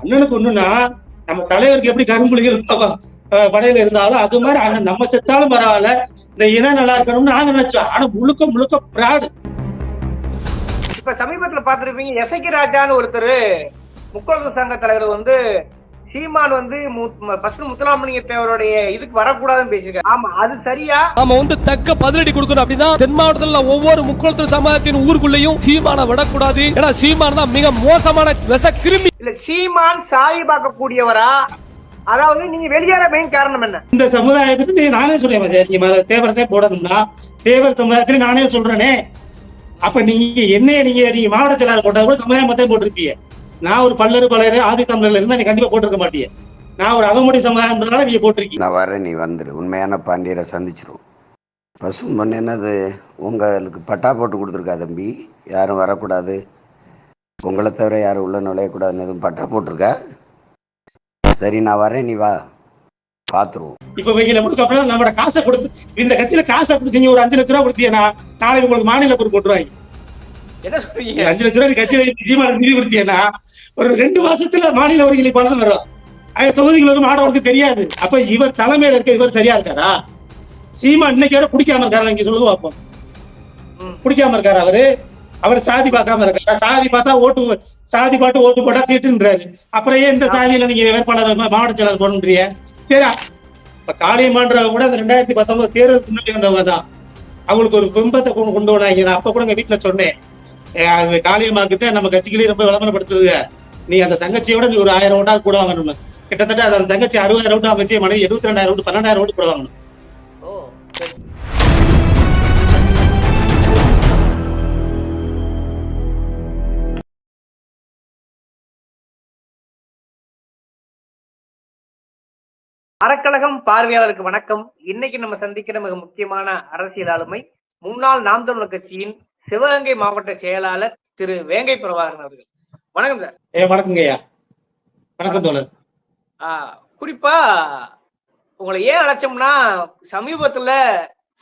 அண்ணனுக்கு ஒண்ணுன்னா நம்ம தலைவருக்கு எப்படி கரும்புலிகள் படையில இருந்தாலும் அது மாதிரி அண்ணன் நம்ம செத்தாலும் பரவாயில்ல. இந்த இனம் நல்லா இருக்கணும்னு நாங்க நினைச்சோம். ஆனா முழுக்க முழுக்க பிராடு. இப்ப சமீபத்துல பாத்துருப்பீங்க எசக்கி ராஜான்னு ஒருத்தர் முக்கொழுந்து சங்க தலைவர் வந்து சீமான் வந்து ஃபர்ஸ்ட் முத்துலாமலிங்க தேவருடைய இதுக்கு வரக்கூடாதுன்னு பேசியிருக்காரு. ஆமா அது சரியா? நாம வந்து தக்க பதிலடி கொடுக்கணும் அப்படின்னா தென் மாவட்டத்துல ஒவ்வொரு முக்குளத்தூர் சமுதாயத்தின் ஊருக்குள்ளேயும் சீமான விடக்கூடாது. ஏன்னா சீமான் தான் மிக மோசமான விச கிருமி. இல்ல சீமான் சாதி பார்க்கக்கூடியவரா? அதாவது நீங்க வெளியேற மெயின் காரணம் என்ன? இந்த சமுதாயத்துக்கு நீ நானே சொல்றேன் நீங்க ம- தேவரத்தை போடணும்னா தேவர் சமுதாயத்துல நானே சொல்றேனே. அப்ப நீங்க என்னைய நீங்க நீங்க மாவட்ட செயலாளர் போட்டா கூட சமுதாயம் மொத்தம் போட்டிருப்பீங்க. நான் ஒரு பல்லரு பலரு ஆதி தமிழர்ல இருந்தா நீ கண்டிப்பா போட்டிருக்க மாட்டீங்க நான் ஒரு அகமுடி சமுதாயம்ன்றதால நீங்க போட்டிருக்கீங்க நான் வரேன் நீ வந்துரு. உண்மையான பாண்டியரை சந்திச்சிருவோம். பசும்பொன் என்னது? உங்களுக்கு பட்டா போட்டு கொடுத்துருக்கா தம்பி. யாரும் வரக்கூடாது. உங்களை தவிர யாரும் உள்ள நுழையக்கூடாதுன்னு எதுவும் பட்டா போட்டிருக்கா? சரி நான் வரேன். நீ வா. பார்த்துருவோம் இப்ப வைக்கல முழுக்க அப்புறம் நம்மட காசை கொடுத்து இந்த கட்சியில காசை கொடுத்தீங்க ஒரு அஞ்சு லட்ச ரூபா கொடுத்தீங்கன்னா நாளைக்கு உங்களுக்கு மாநில பொறுப்பு போட்டுருவாங்க. என்ன சொல்றீங்க? அஞ்சு லட்ச ரூபாய் கட்சியில நிதியமா நிதி கொடுத்தீங்கன்னா ஒரு ரெண்டு மாசத்துல மாநில ஒருங்கிணை பலன் வரும். அது தொகுதிகளுக்கு மாணவருக்கு தெரியாது. அப்ப இவர் தலைமையில இருக்க இவர் சரியா இருக்காரா? சீமா இன்னைக்கு வரை குடிக்காம இருக்காரா? இங்க சொல்லுங்க பார்ப்போம் ம். குடிக்காம இருக்காரு அவரு? அவர் சாதி பார்க்காம இருக்காரா? சாதி பார்த்தா ஓட்டு சாதி பாட்டு ஓட்டு போட்டா தீட்டுன்றாரு. அப்புறம் ஏன் இந்த சாதியில நீங்க வேட்பாளர் மாவட்ட செயலாளர் போடுறீங்க சரி இப்ப காளியமான்றவங்க கூட அந்த ரெண்டாயிரத்தி பத்தொன்பது தேர்தலுக்கு முன்னாடி வந்தவங்க தான். அவங்களுக்கு ஒரு பிம்பத்தை கொண்டு கொண்டு வந்தாங்க. நான் அப்ப கூட எங்க வீட்டுல சொன்னேன். அது காளியம்மாக்கு தான் நம்ம கட்சிகளே ரொம்ப விளம்பரப்படுத்துதுங்க. நீ அந்த தங்கச்சியோட நீ ஒரு ஆயிரம் ஓட்டா கூட வாங்கணும் கிட்டத்தட்ட அந்த தங்கச்சி அறுபதாயிரம் ஓட்டு அவங்க வச்சு மனைவி எழுபத்தி ரெண்டாயிரம் ஓட்டு பன்னெண்டாயிரம் ஓட்டு கூட வாங்கணும். அறக்கழகம் பார்வையாளருக்கு வணக்கம். இன்னைக்கு நம்ம சந்திக்கிற மிக முக்கியமான அரசியல் ஆளுமை முன்னாள் நாம் தமிழர் கட்சியின் சிவகங்கை மாவட்ட செயலாளர் திரு வேங்கை பிரபாகரன் அவர்கள். வணக்கம் சார். ஏ வணக்கங்க ஐயா. வணக்கம் தோழர். குறிப்பா உங்களை ஏன் அழைச்சோம்னா சமீபத்துல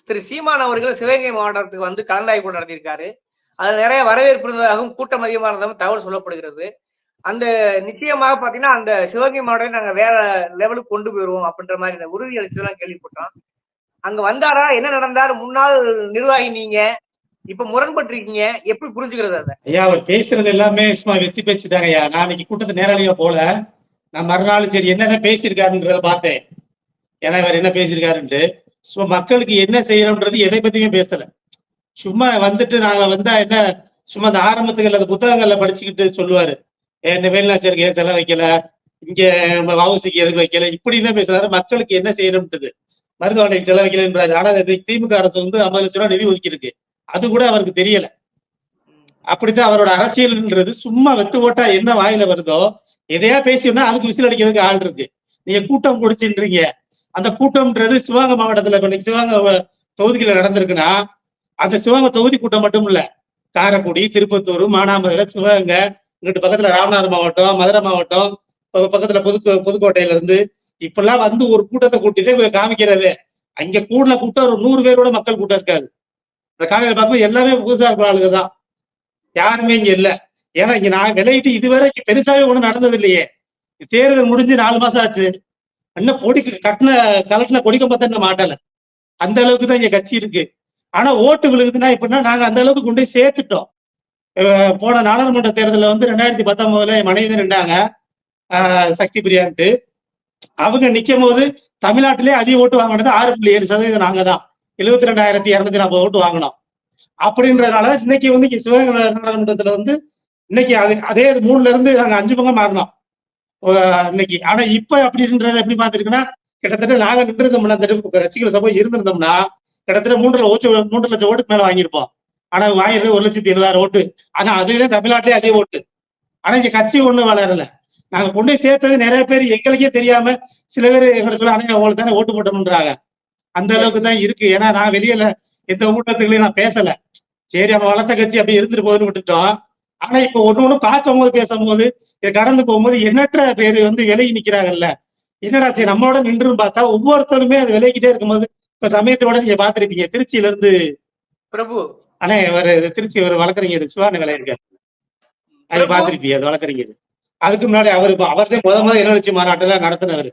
திரு சீமான் அவர்கள் சிவகங்கை மாவட்டத்துக்கு வந்து கலந்தாய்வு நடத்தியிருக்காரு. அதுல நிறைய வரவேற்பு இருந்ததாகவும் கூட்டம் அதிகமாக இருந்ததாகவும் தகவல் சொல்லப்படுகிறது. அந்த நிச்சயமாக பாத்தீங்கன்னா அந்த சிவகங்கை மாவட்டத்தை நாங்க வேற லெவலுக்கு கொண்டு போயிருவோம் அப்படின்ற மாதிரி இந்த உறுதி அளிச்சதெல்லாம் கேள்விப்பட்டோம். அங்க வந்தாரா? என்ன நடந்தாரு? முன்னாள் நிர்வாகி நீங்க? இப்ப முரண்பட்டிருக்கீங்க. எப்படி புரிஞ்சுக்கிறது அதை? ஐயா அவர் பேசுறது எல்லாமே சும்மா வெத்தி பேச்சுட்டாங்க ஐயா நான் இன்னைக்கு கூட்டத்தை நேரடியா போல நான் மறுநாள் சரி என்னதான் பேசியிருக்காருன்றத பார்த்தேன். ஏன்னா இவர் என்ன பேசியிருக்காருன்ட்டு. சும்மா மக்களுக்கு என்ன செய்யறோம்ன்றது எதை பத்தியுமே பேசல. சும்மா வந்துட்டு நாங்க வந்தா என்ன சும்மா அந்த ஆரம்பத்துக்கு அந்த புத்தகங்கள்ல படிச்சுக்கிட்டு சொல்லுவாரு. என்ன வேலுநாச்சருக்கு ஏன் செலவு வைக்கல. இங்க வவுசிக்கு எதுக்கு வைக்கல. இப்படிதான் பேசுறாரு. மக்களுக்கு என்ன செய்யணும்ன்றது. மருத்துவமனைக்கு செலவைக்கலன்றாரு ஆனா திமுக அரசு வந்து ஐம்பது லட்சம் ரூபாய் நிதி ஒதுக்கியிருக்கு. அது கூட அவருக்கு தெரியல. அப்படித்தான் அவரோட அரசியல்ன்றது சும்மா வெத்து ஓட்டா என்ன வாயில வருதோ எதையா பேசியோம்னா அதுக்கு விசில் அடிக்கிறதுக்கு ஆள் இருக்கு. நீங்க கூட்டம் குடிச்சுன்றீங்க. அந்த கூட்டம்ன்றது சிவகங்கை மாவட்டத்துல இப்ப இன்னைக்கு சிவகங்கை தொகுதியில நடந்திருக்குன்னா அந்த சிவகங்கை தொகுதி கூட்டம் மட்டும் இல்ல. காரைக்குடி திருப்பத்தூர் மானாமதுரை சிவகங்கை இங்கிட்டு பக்கத்துல ராமநாதர் மாவட்டம் மதுரை மாவட்டம் பக்கத்துல புதுக்கோ புதுக்கோட்டையில இருந்து இப்பெல்லாம் வந்து ஒரு கூட்டத்தை கூட்டிட்டு காமிக்கிறது. அங்க கூடின கூட்டம் ஒரு நூறு பேரோட மக்கள் கூட்டம் இருக்காது. இந்த காலையில பார்க்கும்போது எல்லாமே புதுசா இருக்கிற ஆளுங்க தான். யாருமே இங்க இல்ல. ஏன்னா இங்க நான் விளையிட்டு இதுவரை பெருசாவே ஒண்ணும் நடந்தது இல்லையே தேர்தல் முடிஞ்சு நாலு மாசம் ஆச்சு. இன்னும் பொடி கட்டின கலட்டின கொடிக்க பார்த்தா மாட்டல. அந்த அளவுக்கு தான் இங்க கட்சி இருக்கு. ஆனா ஓட்டு விழுகுதுன்னா எப்படின்னா நாங்க அந்த அளவுக்கு கொண்டு போய் சேர்த்துட்டோம். போன நாடாளுமன்ற தேர்தலில் வந்து ரெண்டாயிரத்தி பத்தொன்பதுல என் மனைவி நின்றாங்க சக்தி பிரியான்ட்டு. அவங்க நிற்கும் போது தமிழ்நாட்டிலே அதிக ஓட்டு வாங்கினது ஆறு புள்ளி ஏழு சதவீதம் நாங்க தான். எழுபத்தி ரெண்டாயிரத்தி இரநூத்தி நாற்பது ஓட்டு வாங்கினோம். அப்படின்றதுனால இன்னைக்கு வந்து சிவகங்கை நாடாளுமன்றத்துல வந்து இன்னைக்கு அது அதே மூணுல இருந்து நாங்க அஞ்சு பங்கம் மாறினோம். இன்னைக்கு. ஆனா இப்ப அப்படின்றத எப்படி பார்த்திருக்குன்னா கிட்டத்தட்ட நாங்க நின்றிருந்தோம்னா அந்த கட்சிகள் சபை இருந்திருந்தோம்னா கிட்டத்தட்ட மூன்று லட்சம் மூன்று லட்சம் ஓட்டுக்கு மேல வாங்கியிருப்போம். ஆனா வாங்கிருது ஒரு லட்சத்தி எழுபதாயிரம் ஓட்டு. ஆனா அதுதான் தமிழ்நாட்டிலே அதே ஓட்டு. ஆனா இங்க கட்சி ஒண்ணு வளரல. நாங்க கொண்டு சேர்த்தது நிறைய பேர் எங்களுக்கே தெரியாம சில பேர் எங்களை சொல்ல ஆனா அவங்களுக்கு தானே ஓட்டு போட்டோம்ன்றாங்க. அந்த அளவுக்கு தான் இருக்கு. ஏன்னா நான் வெளியில எந்த ஊட்டத்துக்குள்ளயும் நான் பேசல. சரி அவன் வளர்த்த கட்சி அப்படி இருந்துட்டு போகுதுன்னு விட்டுட்டோம். ஆனா இப்ப ஒண்ணு ஒண்ணு பார்க்கும்போது பேசும்போது இதை கடந்து போகும்போது எண்ணற்ற பேர் வந்து விலகி நிக்கிறாங்கல்ல. என்னடா சரி நம்மளோட நின்றுன்னு பார்த்தா ஒவ்வொருத்தருமே அது விலகிட்டே இருக்கும்போது இப்ப சமயத்தோட நீங்க பாத்திருப்பீங்க திருச்சியில இருந்து பிரபு. அண்ணே ஒரு திருச்சி ஒரு வழக்கறிஞர் சிவான இருக்காரு அது பாத்திருப்பீங்க அது வழக்கறிஞர் அதுக்கு முன்னாடி அவர் அவர் தான் முத முதல் இளவரசி மாநாட்டெல்லாம் நடத்தினவர்.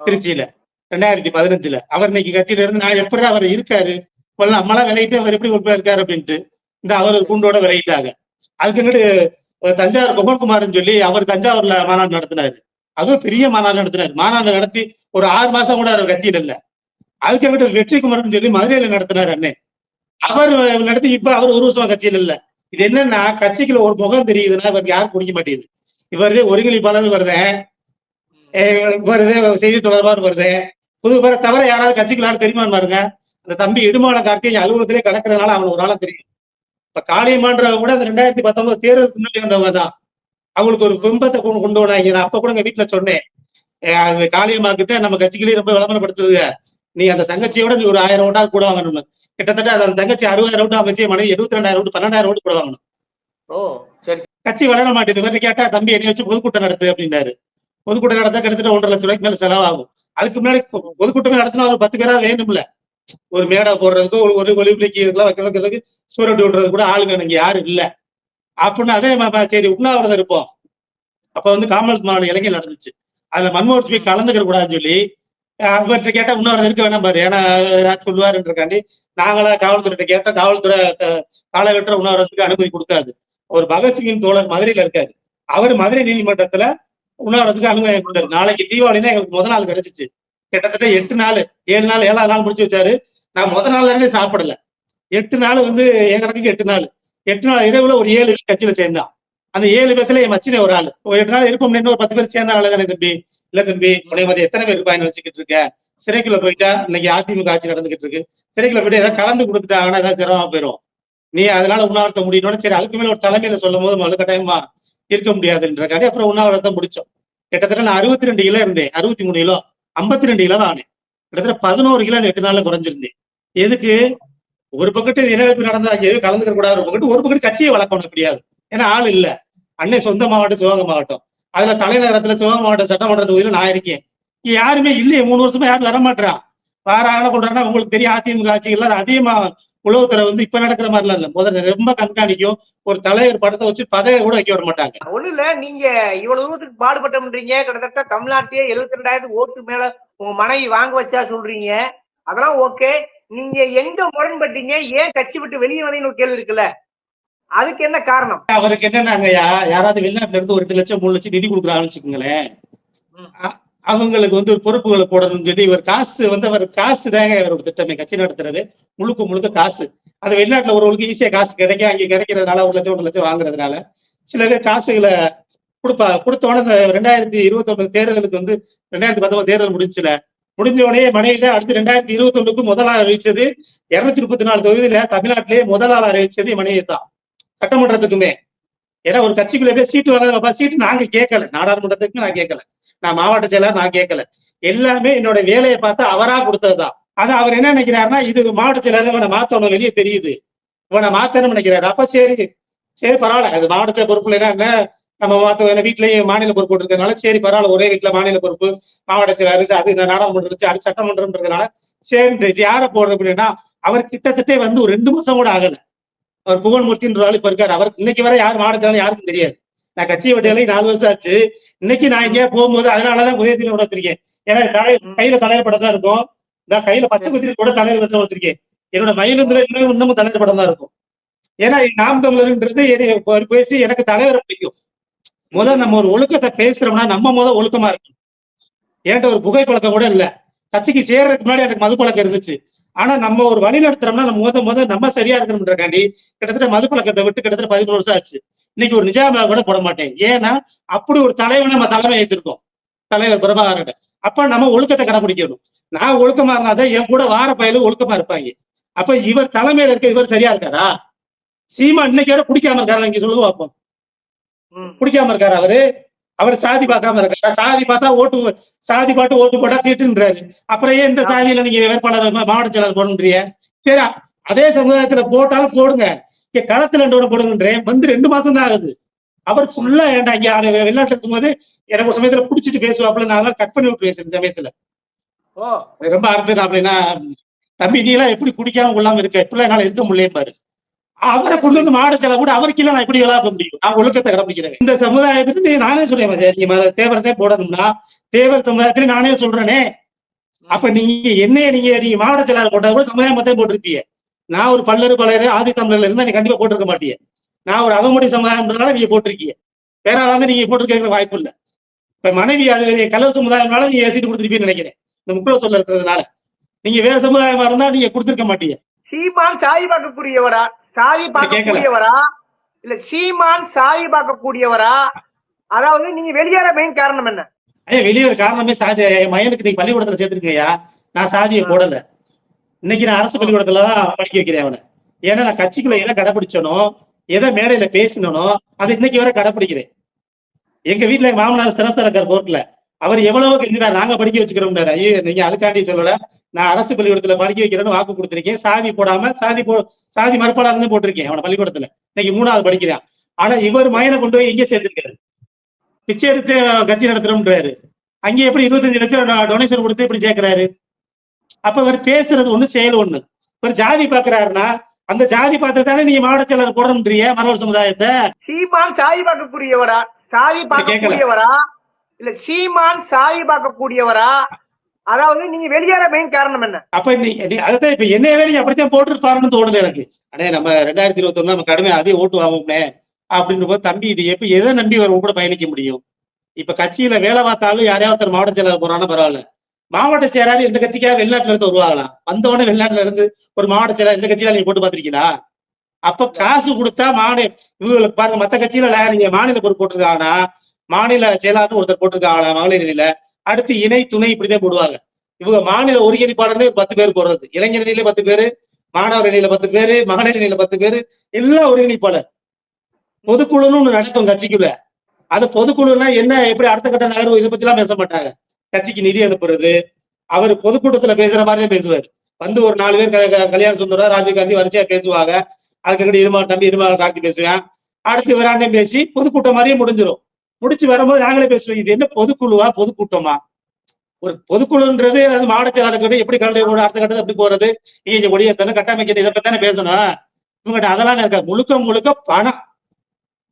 திருச்சியில. ரெண்டாயிரத்தி பதினஞ்சுல. அவர் இன்னைக்கு கட்சியில இருந்து நான் எப்படி அவர் இருக்காரு? இப்ப நம்மளாம் விளையிட்டு அவர் எப்படி உறுப்பினர் இருக்காரு அப்படின்ட்டு இந்த அவர் குண்டோட விளையிட்டாங்க அதுக்கு முன்னாடி ஒரு தஞ்சாவூர் குமார்குமார்னு சொல்லி அவர் தஞ்சாவூர்ல மாநாடு நடத்தினாரு. அதுவும் பெரிய மாநாடு நடத்தினாரு. மாநாடு நடத்தி ஒரு ஆறு மாசம் கூட அவர் கட்சியில இல்ல. அதுக்கு முன்னாடி வெற்றி குமார்னு சொல்லி மதுரையில நடத்தினாரு அண்ணன் அவர் நடத்தி இப்ப அவர் ஒரு வருஷமா கட்சியில இல்ல. இது என்னன்னா கட்சிக்குள்ள ஒரு முகம் தெரியுதுன்னா இவருக்கு யாரும் பிடிக்க மாட்டேங்குது. இவரதே ஒருங்கிணைப்பாளர் வருதேன் வருது செய்தி தொடர்பாளர் வருதேன் புது பேரை தவிர யாராவது கட்சிக்குள்ளாரு தெரியுமான்னு பாருங்க. அந்த தம்பி இடுமான கார்த்திகை அலுவலகத்திலே கிடக்கிறதுனால அவனுக்கு ஒரு ஆளா தெரியும். இப்ப காளியம்மான்றவங்க கூட அந்த ரெண்டாயிரத்தி பத்தொன்பது தேர்தலுக்கு முன்னாடி வந்தவங்க தான். அவங்களுக்கு ஒரு பிம்பத்தை கொண்டு கொண்டு வந்தாங்க நான் அப்ப கூட எங்க வீட்டுல சொன்னேன். அது காளியம்மாக்கு தான் நம்ம கட்சிகளே ரொம்ப விளம்பரப்படுத்துதுங்க. நீ அந்த தங்கச்சியோட நீ ஒரு ஆயிரம் ஓட்டா கூட வாங்கணும் கிட்டத்தட்ட அந்த தங்கச்சி அறுபதாயிரம் ஓட்டு அமைச்சு மனைவி எழுபத்தி ரெண்டாயிரம் ஓட்டு பன்னெண்டாயிரம் ஓட்டு கூட வாங்கணும். ஓ சரி கட்சி வளர மாட்டேது. வேற கேட்டா தம்பி என்னை வச்சு பொதுக்கூட்டம் நடத்து அப்படின்னாரு. பொதுக்கூட்டம் நடத்தா கிட்டத்தட்ட ஒன்றரை லட்சம் ரூபாய்க்கு மேல செலவாகும். அதுக்கு முன்னாடி பொதுக்கூட்டமே நடத்தினா ஒரு பத்து பேரா வேணும்ல. ஒரு மேடை போடுறதுக்கு ஒரு ஒரு ஒலிபிளிக்கு இதெல்லாம் வைக்கிறதுக்கு சூரடி விடுறது கூட ஆள் வேணும் இங்க யாரும் இல்ல. அப்படின்னு அதே மா- சரி உண்ணாவிரதம் இருப்போம். அப்ப வந்து காமன்வெல்த் மாநில இளைஞர் நடந்துச்சு. அதுல மன்மோகன் போய் கலந்துக்கிற கூடாதுன்னு சொல்லி அவர்கிட்ட கேட்டா உண்ணாவிரதம் இருக்க வேணாம் பாரு. ஏன்னா சொல்லுவாருன்றக்காண்டி நாங்களா காவல்துறை கேட்டா காவல்துறை அஹ், காலை வெட்டுற உண்ணாவிரதத்துக்கு அனுமதி கொடுக்காது. ஒரு பகத்சிங்கின் தோழர் மதுரையில இருக்காரு. அவர் மதுரை நீதிமன்றத்துல உண்ணாவிரதத்துக்கு அனுமதி கொடுத்தாரு. நாளைக்கு தீபாவளினா எங்களுக்கு முதல் நாள் கிடைச்சிச்சு. கிட்டத்தட்ட எட்டு நாள் ஏழு நாள் ஏழாவது நாள் முடிச்சு வச்சாரு. நான் முத நாள்ல இருந்தே சாப்பிடல. எட்டு நாள் வந்து என் எட்டு நாள். எட்டு நாள் இரவுல ஒரு ஏழு பேர் கட்சியில சேர்ந்தான் அந்த ஏழு பேத்துல என் மச்சினே ஒரு ஆள். ஒரு எட்டு நாள் இருப்போம் இன்னும் ஒரு பத்து பேர் சேர்ந்த ஆளு தானே தம்பி? இல்ல தம்பி உடைய மாதிரி எத்தனை பேர் இருப்பாங்க வச்சுக்கிட்டு இருக்க? சிறைக்குள்ள போயிட்டா இன்னைக்கு அதிமுக ஆட்சி நடந்துகிட்டு இருக்கு. சிறைக்குள்ள போயிட்டு ஏதாவது கலந்து கொடுத்துட்டாங்கன்னா ஏதாவது சிரமமா போயிடும் நீ அதனால உண்ணாவிரத்த முடியணும்னு சரி அதுக்கு மேல ஒரு தலைமையில சொல்லும் போது முதல்ல கட்டாயமா இருக்க முடியாதுன்றக்காண்டி அப்புறம் உண்ணாவிரதம் முடிச்சோம். கிட்டத்தட்ட நான் அறுபத்தி ரெண்டு கிலோ இருந்தேன். அறுபத்தி மூணு கிலோ ஐம்பத்தி ரெண்டு கிலோ தான் ஆனேன். கிட்டத்தட்ட பதினோரு கிலோ அந்த எட்டு நாள்ல குறைஞ்சிருந்தேன். எதுக்கு? ஒரு பக்கத்து நிலவரப்பு நடந்தா எதுவும் கலந்துக்க கூடாது. ஒரு பக்கத்து ஒரு பக்கத்து கட்சியை வளர்க்கணும் முடியாது ஏன்னா ஆள் இல்ல. அன்னை சொந்த மாவட்டம் சிவகங்கை மாவட்டம். அதுல தலைநகரத்துல சிவகங்கை மாவட்டம் சட்டமன்ற தொகுதியில நான் இருக்கேன். யாருமே இல்லையே. மூணு வருஷமா யாரும் வர வார ஆள உங்களுக்கு தெரியும் அதிமுக ஆட்சிகள்லாம் அதிகமா உளவுத்துறை வந்து இப்ப நடக்கிற மாதிரிலாம் இல்ல. முதல்ல ரொம்ப கண்காணிக்கும். ஒரு தலைவர் படத்தை வச்சு பதவியை கூட வைக்க விட மாட்டாங்க. ஒண்ணு இல்ல நீங்க இவ்வளவு தூரத்துக்கு பாடுபட்டோம்ன்றீங்க. கிட்டத்தட்ட தமிழ்நாட்டிலேயே எழுபத்தி ரெண்டாயிரத்துக்கு ஓட்டு மேல உங்க மனைவி வாங்க வச்சா சொல்றீங்க. அதெல்லாம் ஓகே. நீங்க எங்க முரண்பட்டீங்க? ஏன் கட்சி விட்டு வெளியே வந்தீங்கன்னு ஒரு கேள்வி இருக்குல்ல. அதுக்கு என்ன காரணம்? அவருக்கு என்னன்னாங்கய்யா? யாராவது வெளிநாட்டுல இருந்து ஒரு எட்டு லட்சம் மூணு லட்சம் நிதி கொடுக்குறாங்கன்னு வச்சுக்கோங்களேன். அவங்களுக்கு வந்து பொறுப்புகளை போடணும்னு சொல்லி இவர் காசு வந்து அவர் காசு தாங்க இவரோட திட்டமே. கட்சி நடத்துறது. முழுக்க முழுக்க காசு. அது வெளிநாட்டுல ஒருவருக்கு ஈஸியா காசு கிடைக்கும் அங்கே கிடைக்கிறதுனால ஒரு லட்சம் ஒரு லட்சம் வாங்குறதுனால சில பேர் காசுகளை கொடுப்பா கொடுத்த உடனே இந்த ரெண்டாயிரத்தி இருபத்தி ஒன்பது தேர்தலுக்கு வந்து ரெண்டாயிரத்தி பத்தொன்பது தேர்தல் முடிஞ்சுல முடிஞ்ச உடனே மனைவி தான் அடுத்து ரெண்டாயிரத்தி இருபத்தி ஒண்ணுக்கு முதலாளர் அறிவிச்சது. இருநூத்தி முப்பத்தி நாலு தொகுதியில தமிழ்நாட்டிலேயே முதலாளர் அறிவிச்சது மனைவி தான் சட்டமன்றத்துக்குமே. ஏன்னா ஒரு கட்சிக்குள்ள போய் சீட்டு வர சீட்டு நாங்க கேட்கல. நாடாளுமன்றத்துக்கு நான் கேட்கல. நான் மாவட்ட செயலாளர் நான் கேட்கல. எல்லாமே என்னோட வேலையை பார்த்து அவரா கொடுத்ததுதான். அது அவர் என்ன நினைக்கிறாருன்னா இது மாவட்ட செயலாளர் இவனை மாத்தணும் வெளியே தெரியுது. இவனை மாத்தணும்னு நினைக்கிறாரு. அப்ப சரி. சரி பரவாயில்ல. அது மாவட்ட பொறுப்புல என்ன? நம்ம மாத்த என்ன வீட்லயும் மாநில பொறுப்பு இருக்கிறதுனால சரி பரவாயில்ல. ஒரே வீட்டுல மாநில பொறுப்பு. மாவட்ட செயலாளர் அது நாடாளுமன்றம் இருந்துச்சு அது சட்டமன்றம்ன்றதுனால சரி. யாரை போடுறது அப்படின்னா அவர் கிட்டத்தட்ட வந்து ஒரு ரெண்டு மாசம் கூட ஆகலை. அவர் புகழ்மூர்த்தின்ற ஆள் இப்ப இருக்காரு. அவர் இன்னைக்கு வரை யார் மாடத்தாலும் யாருக்கும் தெரியாது. நான் கட்சி வட்டியாலே நாலு வருஷம் ஆச்சு. இன்னைக்கு நான் இங்கே போகும்போது அதனாலதான் உதயத்தில் வச்சிருக்கேன். ஏன்னா தலை கையில தலைவர் படம் தான் இருக்கும். நான் கையில பச்சை குத்திரி கூட தலைவர் படம் வச்சிருக்கேன். என்னோட மயிலுந்துல இன்னும் இன்னமும் தலைவர் படம் தான் இருக்கும். ஏன்னா நாம் தமிழர்ன்றது ஒரு பேசி எனக்கு தலைவரை பிடிக்கும். முதல் நம்ம ஒரு ஒழுக்கத்தை பேசுறோம்னா நம்ம முதல் ஒழுக்கமா இருக்கணும். என்கிட்ட ஒரு புகைப்பழக்கம் கூட இல்ல. கட்சிக்கு சேர்றதுக்கு முன்னாடி எனக்கு மது பழக்கம் இருந்துச்சு. ஆனா நம்ம ஒரு வழி நடத்துறோம்னா நம்ம முத முத நம்ம சரியா இருக்கணும்ன்றக்காண்டி கிட்டத்தட்ட மது பழக்கத்தை விட்டு கிட்டத்தட்ட பதிமூணு வருஷம் ஆச்சு. இன்னைக்கு ஒரு நிஜாமா கூட போட மாட்டேன். ஏன்னா அப்படி ஒரு தலைவனை நம்ம தலைமை ஏற்றிருக்கோம் தலைவர் பிரபாகரன். அப்ப நம்ம ஒழுக்கத்தை கடைபிடிக்கணும். நான் ஒழுக்கமா இருந்தாதான் என் கூட வார பயலும் ஒழுக்கமா இருப்பாங்க. அப்ப இவர் தலைமையில இருக்க இவர் சரியா இருக்காரா? சீமா இன்னைக்கு வரை குடிக்காம இருக்காரா? இங்க சொல்லுங்க பார்ப்போம். குடிக்காம இருக்காரு அவரு? அவர் சாதி பார்க்காம இருக்காரு சாதி பார்த்தா ஓட்டு சாதி பாட்டு ஓட்டு போட்டா தீட்டுன்றாரு அப்புறம் ஏன் இந்த சாதியில நீங்க வேட்பாளர் மாவட்ட செயலர் போடணுன்றீங்க? சரி அதே சமுதாயத்துல போட்டாலும் போடுங்க. இங்க களத்துல ரெண்டு போடுங்கன்றேன் வந்து ரெண்டு மாசம் தான் ஆகுது. அவர் ஃபுல்லா ஏன்டா இங்க வெளிநாட்டுல இருக்கும்போது எனக்கு ஒரு சமயத்துல புடிச்சிட்டு பேசுவாப்புல நான் அதெல்லாம் கட் பண்ணி விட்டு பேசுறேன் சமயத்துல. ஓ. ரொம்ப அர்த்தம் அப்படின்னா தம்பி நீ எல்லாம் எப்படி குடிக்காம கொள்ளாம இருக்க? இப்படிலாம் என்னால இருக்க முடியல பாரு. அவரை கொண்டு வந்து மாவட்ட செயலர் கூட அவருக்கு நான் எப்படி விளாக்க முடியும்? நான் ஒழுக்கத்தை கடைபிடிக்கிறேன் இந்த சமுதாயத்துக்கு நீ- நானே சொல்றேன் நீங்க தேவரத்தை போடணும்னா தேவர் சமுதாயத்துல நானே சொல்றேனே. அப்ப நீங்க என்னைய நீங்க நீங்க மாவட்ட செயலாளர் போட்டா கூட சமுதாயம் மொத்தம் போட்டிருப்பீங்க. நான் ஒரு பல்லரு பலரு ஆதி தமிழர்ல இருந்தா நீ கண்டிப்பா போட்டிருக்க மாட்டீங்க நான் ஒரு அகமுடி சமுதாயம்ன்றதால நீங்க போட்டிருக்கீங்க. வேற ஆளாவது நீங்க போட்டிருக்க வாய்ப்பு இல்ல. இப்ப மனைவி அது கலர் சமுதாயம்னால நீங்க ஏசிட்டு கொடுத்துருப்பீங்கன்னு நினைக்கிறேன். இந்த முக்கியத்துவத்துல இருக்கிறதுனால. நீங்க வேற சமுதாயமா இருந்தா நீங்க கொடுத்திருக்க மாட்டீங்க சீமான் சாதி பார்க்கக்கூடியவரா? சாதி பார்க்கக்கூடியவரா? இல்ல சீமான் சாதி பார்க்கக்கூடியவரா? அதாவது நீங்க வெளியேற மெயின் காரணம் என்ன? ஐயா வெளியே ஒரு காரணமே சாதி. என் மகனுக்கு நீங்க பள்ளிக்கூடத்துல சேர்த்துருக்கீங்கய்யா நான் சாதியை போடல. இன்னைக்கு நான் அரசு பள்ளிக்கூடத்துல தான் படிக்க வைக்கிறேன் அவனை. ஏன்னா நான் கட்சிக்குள்ள எதை கடைபிடிச்சனோ எதை மேடையில பேசினனோ அதை இன்னைக்கு வரை கடைபிடிக்கிறேன். எங்க வீட்டுல எங்க மாமனார் சிரஸ்தா இருக்கார் கோர்ட்ல. அவர் எவ்வளவோ கெஞ்சினார் நாங்க படிக்க வச்சுக்கிறோம் ஐயோ நீங்க அதுக்காண்டி சொல்லல. நான் அரசு பள்ளிக்கூடத்துல படிக்க வைக்கிறேன்னு வாக்கு கொடுத்திருக்கேன். சாதி போடாம சாதி போ சாதி மறுப்பாளர்னு போட்டிருக்கேன் அவனை பள்ளிக்கூடத்துல. இன்னைக்கு மூணாவது படிக்கிறான். ஆனா இவர் மயனை கொண்டு போய் எங்க சேர்த்திருக்காரு. பிச்சை எடுத்து கட்சி நடத்துறோம்ன்றாரு. அங்க எப்படி இருபத்தஞ்சு லட்சம் டொனேஷன் கொடுத்து இப்படி சேர்க்கிறாரு அப்ப இவர் பேசுறது ஒண்ணு செயல் ஒண்ணு. இவர் ஜாதி பாக்குறாருன்னா அந்த ஜாதி பார்த்து தானே நீங்க மாவட்ட செயலர் போடணும்ன்றிய மரவர் சமுதாயத்தை? சீமான் சாதி பார்க்கக்கூடியவரா? சாதி பார்க்கக்கூடியவரா? இல்ல சீமான் சாதி பார்க்கக்கூடியவரா? அதாவது நீங்க வெளியேற மெயின் காரணம் என்ன? அப்ப நீ அதான் இப்ப என்ன நீங்க அப்படித்தான் போட்டுருப்பாருன்னு தோணுது எனக்கு. அடே நம்ம ரெண்டாயிரத்தி இருபத்தி ஒண்ணு நம்ம கடுமையா அதே ஓட்டு வாங்குவோம்னே அப்படின்னு போது தம்பி இது எப்ப எதை நம்பி வரும்? கூட பயணிக்க முடியும். இப்ப கட்சியில வேலை பார்த்தாலும் யாரையாவது ஒருத்தர் மாவட்ட செயலாளர் போறான்னு பரவாயில்ல. மாவட்ட செயலாளர் எந்த கட்சிக்காக வெளிநாட்டுல இருந்து வருவாங்களா வந்தவொடனே வெளிநாட்டுல இருந்து ஒரு மாவட்ட செயலாளர் எந்த கட்சியில நீங்க போட்டு பாத்திருக்கீங்களா அப்ப காசு கொடுத்தா மாநில இவங்களுக்கு பாருங்க மத்த கட்சியில நீங்க மாநில பொறுப்பு போட்டிருக்காங்கன்னா மாநில செயலாளர் ஒருத்தர் போட்டிருக்காங்களா மகளிர் நிலையில அடுத்து இணை துணை இப்படிதான் போடுவாங்க. இவங்க மாநில ஒருங்கிணைப்பாளர்னு பத்து பேர் போடுறது. இளைஞர் அணியில பத்து பேரு மாணவர் அணியில பத்து பேரு மகளிர் அணியில பத்து பேரு எல்லாம் ஒருங்கிணைப்பாளர். பொதுக்குழுன்னு ஒண்ணு நடக்கும் கட்சிக்குள்ள. அது பொதுக்குழுனா என்ன எப்படி அடுத்த கட்ட நகர்வு இதை பத்தி எல்லாம் பேச மாட்டாங்க. கட்சிக்கு நிதி அனுப்புறது. அவர் பொதுக்கூட்டத்துல பேசுற மாதிரியே பேசுவார். வந்து ஒரு நாலு பேர் க- க- கல்யாண வரிசையா பேசுவாங்க. அதுக்கு இருமா தம்பி இருமா காட்டி பேசுவேன். அடுத்து விராண்டே பேசி பொதுக்கூட்டம் மாதிரியே முடிஞ்சிடும் முடிச்சு வரும்போது நாங்களே பேசுவோம் இது என்ன பொதுக்குழுவா? பொதுக்கூட்டமா? ஒரு பொதுக்குழுன்றது அது மாவட்ட செயலாளர்கள் எப்படி கலந்து அடுத்த கட்டத்தை எப்படி போறது? நீங்க தானே கட்டமைக்கிறது இதை பத்தி தானே பேசணும். இவங்ககிட்ட அதெல்லாம் இருக்காது. முழுக்க முழுக்க பணம்.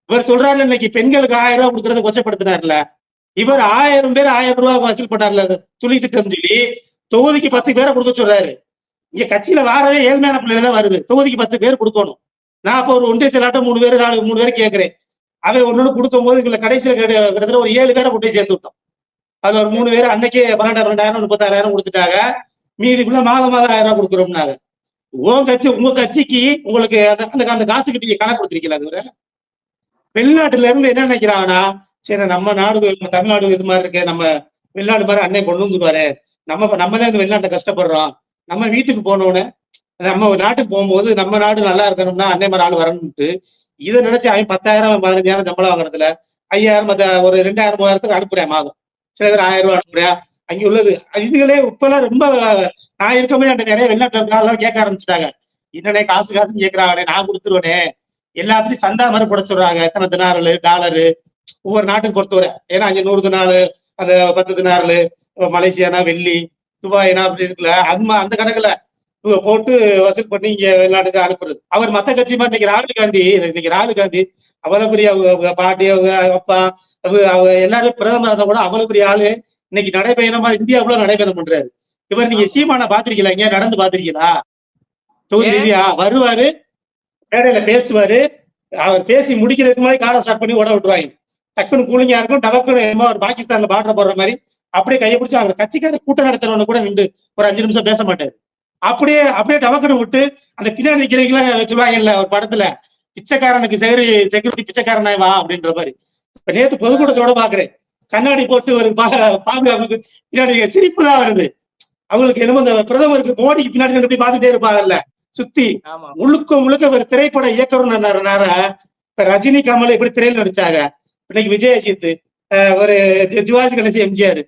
இவர் சொல்றாரு இன்னைக்கு பெண்களுக்கு ஆயிரம் ரூபாய் கொடுக்கறத கொச்சப்படுத்தினார்ல. இவர் ஆயிரம் பேர் ஆயிரம் ரூபாய் வசூல் பண்ணார்ல துளி திட்டம் சொல்லி. தொகுதிக்கு பத்து பேரை கொடுக்க சொல்றாரு. இங்க கட்சியில வாரதே ஏழ்மையான பிள்ளைல தான் வருது. தொகுதிக்கு பத்து பேர் கொடுக்கணும். நான் இப்போ ஒரு ஒன்றிய செயலாட்டம் மூணு பேர் நாலு மூணு பேர் கேட்கிறேன். அவன் ஒண்ணு கொடுக்கும் போது இதுல கடைசியில கிட்டத்தட்ட ஒரு ஏழு பேரை கொண்டு சேர்த்து விட்டோம். அதுல ஒரு மூணு பேர் அன்னைக்கே பன்னெண்டாயிரம் ரெண்டாயிரம் முப்பத்தாறாயிரம் கொடுத்துட்டாங்க. மீதிக்குள்ள மாதம் மாதம் ஆயிரம் ரூபாய் கொடுக்குறோம்னாங்க. உன் கட்சி உங்க கட்சிக்கு உங்களுக்கு அந்த அந்த- அந்த காசுக்கு நீங்க கணக்கு கொடுத்துருக்கீங்களா அது வெளிநாட்டுல இருந்து என்ன நினைக்கிறாங்கன்னா சரி நம்ம நாடு தமிழ்நாடு இது மாதிரி இருக்கு நம்ம வெளிநாடு மாதிரி அன்னை கொண்டு வந்துருவாரு. நம்ம நம்ம தான் இந்த வெளிநாட்டை கஷ்டப்படுறோம். நம்ம வீட்டுக்கு போனோடனே நம்ம நாட்டுக்கு போகும்போது நம்ம நாடு நல்லா இருக்கணும்னா அன்னை மாதிரி ஆள் வரணும்ட்டு இதை நினைச்சு அவன் பத்தாயிரம் பதினஞ்சாயிரம் சம்பளம் வாங்குறதுல ஐயாயிரம் மத்த ஒரு ரெண்டாயிரம் மூவாயிரத்துக்கு அனுப்புறேன் மாதம். சில பேர் ஆயிரம் ரூபாய் அனுப்புறேன் அங்கே உள்ளது. இதுகளே இப்பெல்லாம் ரொம்ப நான் இருக்கமே என்கிட்ட நிறைய வெளிநாட்டு இருக்காங்க கேட்க ஆரம்பிச்சிட்டாங்க. என்னன்னே காசு காசுன்னு கேட்கறாங்களே நான் கொடுத்துருவேனே. எல்லாத்துலயும் சந்தா மாதிரி போட சொல்றாங்க எத்தனை தினாரு டாலரு ஒவ்வொரு நாட்டுக்கு பொறுத்தவரை ஏன்னா அங்க நூறு தினாலு அந்த பத்து தினாரு மலேசியானா வெள்ளி துபாய்னா அப்படி இருக்குல்ல. அது அந்த கணக்குல. போட்டு வசூல் பண்ணி இங்க வெளிநாட்டுக்கு அனுப்புறது. அவர் மத்த கட்சி மாதிரி இன்னைக்கு ராகுல் காந்தி இன்னைக்கு ராகுல் காந்தி அவ்வளவு பெரிய அவங்க பாட்டி அவங்க அப்பா அவங்க எல்லாரும் பிரதமர் இருந்தா கூட அவ்வளவு பெரிய ஆளு இன்னைக்கு நடைபயணமா இந்தியாவுல நடைபயணம் பண்றாரு. இவர் நீங்க சீமான பாத்திருக்கீங்களா எங்கேயா நடந்து பாத்திருக்கீங்களா தொகுதி? ரீதியா வருவாரு மேடையில பேசுவாரு அவர் பேசி முடிக்கிறதுக்கு முன்னாடி காரை ஸ்டார்ட் பண்ணி ஓட விட்டுருவாங்க டக்குன்னு கூலிங்கா இருக்கும் டபக்குன்னு என்னமோ ஒரு பாகிஸ்தான்ல பாடுற போடுற மாதிரி அப்படியே கையை பிடிச்சி அவங்க கட்சிக்கார கூட்டம் நடத்துறவன கூட நின்று ஒரு அஞ்சு நிமிஷம் பேச மாட்டாரு. அப்படியே அப்படியே டபக்குன்னு விட்டு அந்த பின்னாடி நிக்கிறவங்கள சொல்லுவாங்கல்ல ஒரு படத்துல பிச்சைக்காரனுக்கு செக்யூரி செக்யூரிட்டி பிச்சைக்காரனாய் வா அப்படின்ற மாதிரி. இப்ப நேத்து பொதுக்கூட்டத்தோட பாக்குறேன். கண்ணாடி போட்டு ஒரு பாதுகாப்புக்கு பின்னாடி சிரிப்பு தான் வருது. அவங்களுக்கு என்னமோ இந்த பிரதமருக்கு மோடிக்கு பின்னாடி நின்னு இப்படி பார்த்துட்டே இருப்பாங்கல்ல சுத்தி. ஆமா. முழுக்க முழுக்க ஒரு திரைப்பட இயக்குனர் இப்ப ரஜினி கமல் எப்படி திரையில நடிச்சாங்க. இன்னைக்கு விஜய் அஜித் ஒரு சிவாஜி கணேசி எம்ஜிஆர்.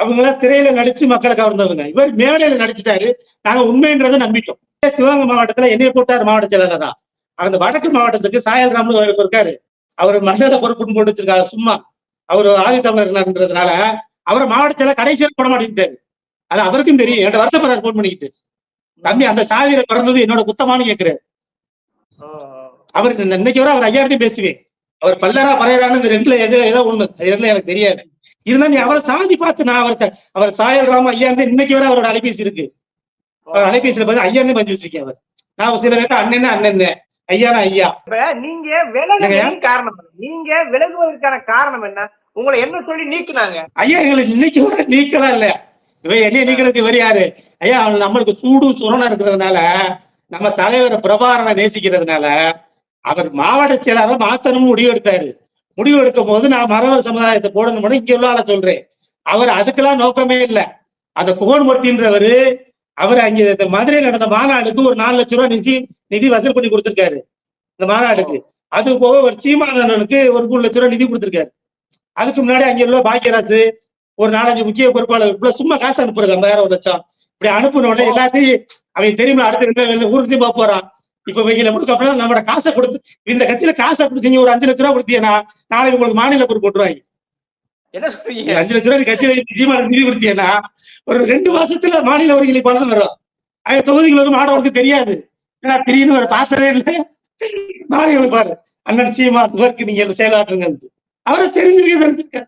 அவங்க எல்லாம் திரையில நடிச்சு மக்களை கவர்ந்தவங்க. இவர் மேடையில நடிச்சிட்டாரு. நாங்க உண்மைன்றதை நம்பிட்டோம். சிவகங்கை மாவட்டத்துல என்னைய போட்டார் மாவட்ட செயலாளரா. அந்த வடக்கு மாவட்டத்துக்கு சாயல் ராமு ஒருத்தர் இருக்காரு. அவர் மண்டல பொறுப்புன்னு போட்டு வச்சிருக்காரு சும்மா. அவர் ஆதித்தமிழர்ன்றதுனால அவரை மாவட்ட செயலர் கடைசியில் போட மாட்டேங்கிட்டாரு அது அவருக்கும் தெரியும். என்கிட்ட வருத்தப்படுறாரு போன் பண்ணிக்கிட்டு. தம்பி அந்த சாதியில பிறந்தது என்னோட குத்தமானு கேக்குறாரு. அவர் இன்னைக்கு வர அவர் ஐயாயிரத்தையும் பேசுவேன். அவர் பல்லரா பறையறான்னு இந்த ரெண்டுல எது ஏதோ ஒண்ணு. அது ரெண்டுல எனக்கு தெரியாது. இருந்தாலும் நீ அவரை சாதி பார்த்து நான் அவர்கிட்ட அவர் சாயல் ராம ஐயா இருந்து இன்னைக்கு வரை அவரோட அலைபேசி இருக்கு. அவர் அலைபேசியில பார்த்து ஐயான்னு பஞ்சு வச்சிருக்கேன் அவர். நான் சில பேர்த்த அண்ணன் அண்ணன் ஐயானா ஐயா. இப்ப நீங்க விலகுவதற்கு காரணம்? நீங்க விலகுவதற்கான காரணம் என்ன? உங்களை என்ன சொல்லி நீக்குனாங்க? ஐயா எங்களுக்கு இன்னைக்கு வர நீக்கலாம் இல்ல. இவன் என்ன நீக்கிறதுக்கு இவர் யாரு? ஐயா அவன் நம்மளுக்கு சூடும் சுரணம் இருக்கிறதுனால நம்ம தலைவரை பிரபாரனை நேசிக்கிறதுனால அவர் மாவட்ட செயலாளரை மாத்தணும் முடிவு எடுத்தாரு. முடிவு எடுக்கும் போது நான் மரவர் சமுதாயத்தை போடணும்னு இங்க உள்ள சொல்றேன். அவர் அதுக்கெல்லாம் நோக்கமே இல்ல. அந்த புகழ்மூர்த்தின்றவர் அவர் அங்க இந்த மதுரையில் நடந்த மாநாடுக்கு ஒரு நாலு லட்சம் ரூபாய் நிதி நிதி வசூல் பண்ணி கொடுத்திருக்காரு. இந்த மாநாடுக்கு. அது போக ஒரு சீமானனுக்கு ஒரு மூணு லட்சம் ரூபாய் நிதி கொடுத்திருக்காரு. அதுக்கு முன்னாடி அங்க உள்ள பாக்கியராசு ஒரு நாலஞ்சு முக்கிய பொறுப்பாளர் இப்ப சும்மா காசு அனுப்புறது ஐம்பதாயிரம் ஒரு லட்சம். இப்படி அனுப்புன உடனே எல்லாத்தையும் அவன் தெரியுமா அடுத்த ஊருக்கு போக போறான். இப்ப வெயில கொடுக்க அப்படின்னா நம்மட காசை கொடுத்து இந்த கட்சியில காசை கொடுத்தீங்க ஒரு அஞ்சு லட்ச ரூபா கொடுத்தீங்கன்னா நாளைக்கு உங்களுக்கு மாநில பொறுப்பு போட்டுருவாங்க. என்ன சொல்றீங்க? அஞ்சு லட்ச ரூபாய் கட்சியில நிச்சயமா நிதி கொடுத்தீங்கன்னா ஒரு ரெண்டு மாசத்துல மாநில ஒருங்கிணை பலன் வரும். அது தொகுதிகள் வந்து மாணவருக்கு தெரியாது. ஏன்னா திடீர்னு ஒரு பார்த்ததே இல்லை. மாநில பாரு. அண்ணன் சீமா இவருக்கு நீங்க செயலாற்றுங்க அவரை தெரிஞ்சிருக்க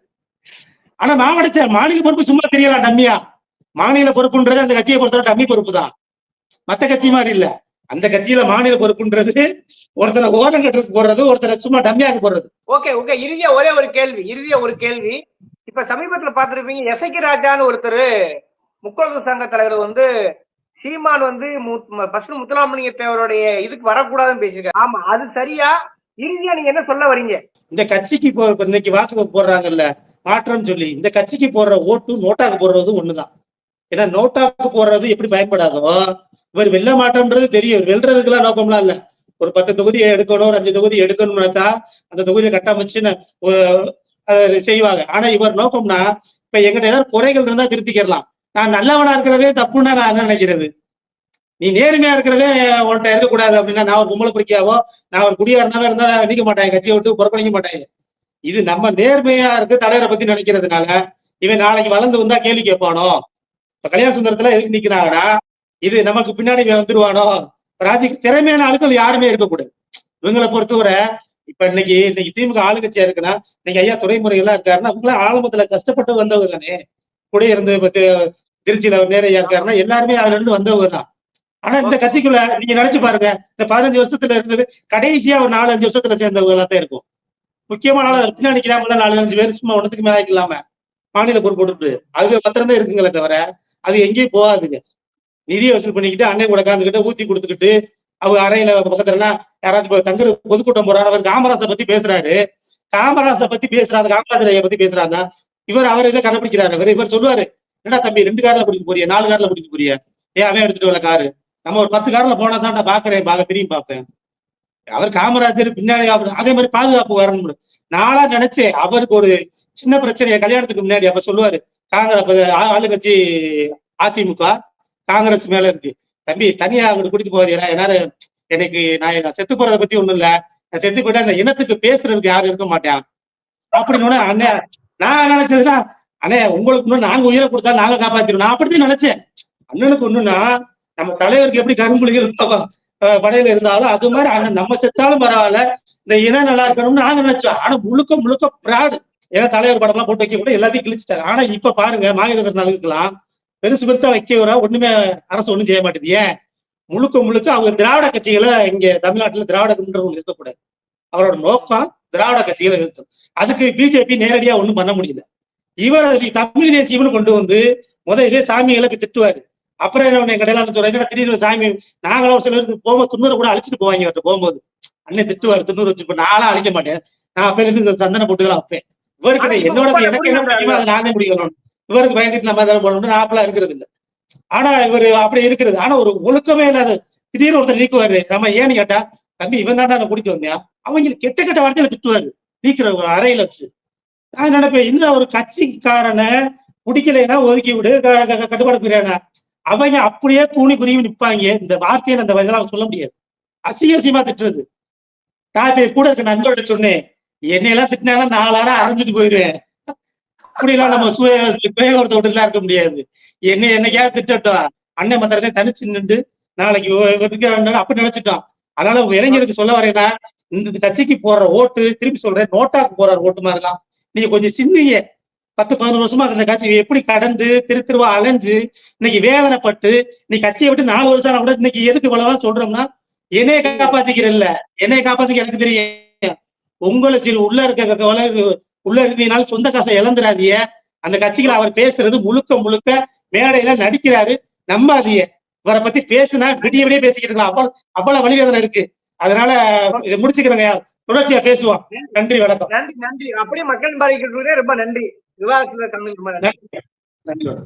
ஆனா மாவட்ட மாநில பொறுப்பு சும்மா தெரியலாம் டம்மியா. மாநில பொறுப்புன்றது அந்த கட்சியை பொறுத்தவரை டம்மி பொறுப்பு தான் மத்த கட்சி மாதிரி இல்ல. அந்த கட்சியில மாநில பொறுப்புன்றது ஒருத்தரை ஓரம் கட்டுறதுக்கு போடுறது ஒருத்தரை சும்மா டம்மியாக்கு போடுறது. ஓகே ஓகே இறுதியா ஒரே ஒரு கேள்வி இறுதியா ஒரு கேள்வி. இப்ப சமீபத்துல பாத்திருப்பீங்க எசைக்கு ராஜான்னு ஒருத்தர் முக்கொழுந்து சங்க தலைவர் வந்து சீமான் வந்து பஸ் முத்துலாமலிங்க தேவருடைய இதுக்கு வரக்கூடாதுன்னு பேசியிருக்காரு. ஆமா அது சரியா? இறுதியா நீங்க என்ன சொல்ல வரீங்க? இந்த கட்சிக்கு இப்ப இன்னைக்கு வாக்கு போடுறாங்கல்ல மாற்றம் சொல்லி இந்த கட்சிக்கு போடுற ஓட்டு நோட்டாக்கு போடுறது ஒண்ணுதான். ஏன்னா நோட்டாக்கு போடுறது எப்படி பயன்படாதோ இவர் வெல்ல மாட்டோம்ன்றது தெரியும். வெல்றதுக்கெல்லாம் நோக்கம்லாம் இல்ல. ஒரு பத்து தொகுதி எடுக்கணும் ஒரு அஞ்சு தொகுதி எடுக்கணும்னாலதான் அந்த தொகுதியை கட்டமைச்சு செய்வாங்க. ஆனா இவர் நோக்கம்னா இப்ப எங்கிட்ட ஏதாவது குறைகள் இருந்தா திருத்திக்கிறலாம். நான் நல்லவனா இருக்கிறதே தப்புன்னா நான் என்ன நினைக்கிறது? நீ நேர்மையா இருக்கிறதே உன்கிட்ட இருக்கக்கூடாது அப்படின்னா நான் ஒரு கும்பல பிடிக்காவோ நான் ஒரு குடியாரனாவே இருந்தா நிக்க மாட்டாங்க கட்சியை விட்டு புறக்கணிக்க மாட்டாங்க இது நம்ம நேர்மையா இருக்கு தலைவரை பத்தி நினைக்கிறதுனால இவன் நாளைக்கு வளர்ந்து வந்தா கேள்வி கேட்பானோ? இப்ப கல்யாண சுந்தரத்துல எதுக்கு நிக்கிறாங்கன்னா இது நமக்கு பின்னாடி வந்துருவானோ? ராஜிக்கு திறமையான ஆட்கள் யாருமே இருக்கக்கூடாது. இவங்களை பொறுத்தவரை இப்ப இன்னைக்கு இன்னைக்கு திமுக ஆளுங்கட்சியா இருக்குன்னா இன்னைக்கு ஐயா துறைமுறை எல்லாம் இருக்காருன்னா அவங்களாம் ஆரம்பத்துல கஷ்டப்பட்டு வந்தவங்க தானே. கூட இருந்து திருச்சியில ஒரு நேரையா இருக்காருன்னா எல்லாருமே அதுல இருந்து வந்தவங்க தான். ஆனா இந்த கட்சிக்குள்ள நீங்க நினைச்சு பாருங்க இந்த பதினஞ்சு வருஷத்துல இருந்தது கடைசியா ஒரு நாலு அஞ்சு வருஷத்துல சேர்ந்தவங்க எல்லாம் தான் இருக்கும். முக்கியமான ஆள் பின்னாடி நிக்கிறாங்களா நாலு அஞ்சு பேர் சும்மா ஒன்றுத்துக்கு மேல இல்லாம. மாநில பொறுப்பு போட்டு அது மாத்திரம் தான் இருக்குங்களே தவிர அது எங்கேயும் போகாதுங்க. நிதியை வசூல் பண்ணிக்கிட்டு அண்ணன் கூட உட்காந்துக்கிட்டு ஊத்தி கொடுத்துக்கிட்டு அவங்க அறையில பக்கத்துலன்னா யாராச்சும் தங்குற பொதுக்கூட்டம் போறாரு அவர் காமராசை பத்தி பேசுறாரு. காமராசை பத்தி பேசுறாரு காமராஜர் ஐயா பத்தி பேசுறாங்க இவர் அவர் இதை கண்டுபிடிக்கிறாரு. இவர் இவர் சொல்லுவாரு என்னடா தம்பி ரெண்டு கார்ல பிடிக்க போறிய? நாலு கார்ல பிடிக்க போறிய? ஏன் அவன் எடுத்துட்டு வரல காரு. நம்ம ஒரு பத்து கார்ல போனா தான் நான் பாக்குறேன் பாக்க திரும்பி பார்ப்பேன் அவர் காமராஜர் பின்னாடி அவர் அதே மாதிரி பாதுகாப்பு வரணும். நாளா நினைச்சேன் அவருக்கு ஒரு சின்ன பிரச்சனையை கல்யாணத்துக்கு முன்னாடி அப்ப சொல்லுவாரு காங்கிரஸ் ஆளுங்கட்சி அதிமுக காங்கிரஸ் மேல இருக்கு. தம்பி தனியா அவங்களுக்கு கூட்டிட்டு போகாதீடா ஏன்னா எனக்கு நான் செத்து போறதை பத்தி ஒண்ணும் இல்ல. நான் செத்து போயிட்டா அந்த இனத்துக்கு பேசுறதுக்கு யாரும் இருக்க மாட்டேன் அப்படின்னு அண்ணே நான் நினைச்சதுன்னா அண்ணே உங்களுக்கு இன்னும் நாங்க உயிரை கொடுத்தா நாங்க காப்பாத்திடுவோம். நான் அப்படி நினைச்சேன். அண்ணனுக்கு ஒண்ணுன்னா நம்ம தலைவருக்கு எப்படி கரும்புலிகள் படையில இருந்தாலும் அது மாதிரி அண்ணன் நம்ம செத்தாலும் பரவாயில்ல. இந்த இனம் நல்லா இருக்கணும்னு நாங்க நினைச்சோம். ஆனா முழுக்க முழுக்க பிராடு ஏன்னா தலைவர் படம் எல்லாம் போட்டு வைக்க கூட எல்லாத்தையும் கிழிச்சிட்டாங்க ஆனா இப்ப பாருங்க மாவீரர் நாளுக்கெல்லாம் பெருசு பெருசா வைக்க வர ஒண்ணுமே அரசு ஒண்ணும் செய்ய மாட்டேது. ஏன்? முழுக்க முழுக்க அவங்க திராவிட கட்சிகளை இங்க தமிழ்நாட்டுல திராவிட குன்றவங்க இருக்கக்கூடாது அவரோட நோக்கம் திராவிட கட்சிகளை நிறுத்தும் அதுக்கு பிஜேபி நேரடியா ஒண்ணும் பண்ண முடியல. இவர் தமிழ் தேசியம்னு கொண்டு வந்து முத இதே சாமிகளை போய் திட்டுவாரு. அப்புறம் என்ன சொல்றேன்? என்னடா திடீர்னு சாமி நாங்களும் ஒரு சிலருக்கு போகும்போது துண்ணூறு கூட அழிச்சிட்டு போவாங்க இவர்கிட்ட போகும்போது. அண்ணன் திட்டுவாரு துண்ணூறு வச்சு. நானும் அழிக்க மாட்டேன். நான் அப்ப இருந்து சந்தனம் வைப்பேன். இவருக்கு ஆனா இப்ப என்னோட எனக்கு என்ன முடியுமோ நானே முடிக்கணும் இவருக்கு பயந்துட்டு நம்ம தான் பண்ணணும் நான் இருக்கிறது இல்லை. ஆனா இவரு அப்படி இருக்கிறது. ஆனா ஒரு ஒழுக்கமே இல்லாத திடீர்னு ஒருத்தர் நீக்குவாரு. நம்ம ஏன்னு கேட்டா தம்பி இவன் தான் நான் கூட்டிட்டு வந்தேன் அவங்க கெட்ட கெட்ட வார்த்தையில திட்டுவாரு. நீக்கிற ஒரு அறையில வச்சு. நான் நினைப்பேன் இன்னும் ஒரு கட்சிக்காரனை பிடிக்கலைன்னா ஒதுக்கி விடு க- க- கட்டுப்பாடு பிரியாணா அவங்க அப்படியே கூணி குருவி நிப்பாங்க. இந்த வார்த்தையில அந்த வகையெல்லாம் சொல்ல முடியாது. அசிங்க அசியமா திட்டுறது. நான் இப்ப கூட இருக்க நண்பர்கிட்ட சொன்னேன் என்னையெல்லாம் திட்டினாலும் நாலாரா அரைஞ்சிட்டு போயிடுவேன். அப்படிலாம் நம்ம சுயகோரத்தை விட்டுலாம் இருக்க முடியாது. என்ன என்னைக்கா திட்டட்டோம். அண்ணன் மந்திரத்தை தனிச்சு நின்று நாளைக்கு அப்படி நினைச்சிட்டோம் அதனால உங்க இளைஞருக்கு சொல்ல வரேன்னா இந்த கட்சிக்கு போடுற ஓட்டு திருப்பி சொல்றேன் நோட்டாக்கு போடுற ஓட்டு மாதிரிதான். நீங்க கொஞ்சம் சிந்திங்க. பத்து பதினோரு வருஷமா அந்த கட்சி எப்படி கடந்து திரு திருவா அலைஞ்சு இன்னைக்கு வேதனைப்பட்டு நீ கட்சியை விட்டு நாலு வருஷம் கூட இன்னைக்கு எதுக்கு இவ்வளவு சொல்றோம்னா என்னைய காப்பாத்திக்கிறல்ல. என்னைய காப்பாத்திக்க எனக்கு தெரியும். உங்களை உள்ள இருக்க உள்ள இருந்தீங்கனால சொந்த காசை இழந்துடாதீங்க அந்த கட்சிகளை அவர் பேசுறது முழுக்க முழுக்க மேடையில நடிக்கிறாரு நம்பாதீங்க. இவரை பத்தி பேசுனா விடிய விடிய பேசிக்கிட்டு இருக்கலாம். அவ்வளவு அவ்வளவு வழிவேதனை இருக்கு. அதனால இதை முடிச்சுக்கிறேங்க. தொடர்ச்சியா பேசுவோம். நன்றி வணக்கம். நன்றி நன்றி. அப்படியே மக்கள் பாதிக்கிறதுக்கு ரொம்ப நன்றி. விவாதத்துல கலந்து நன்றி. நன்றி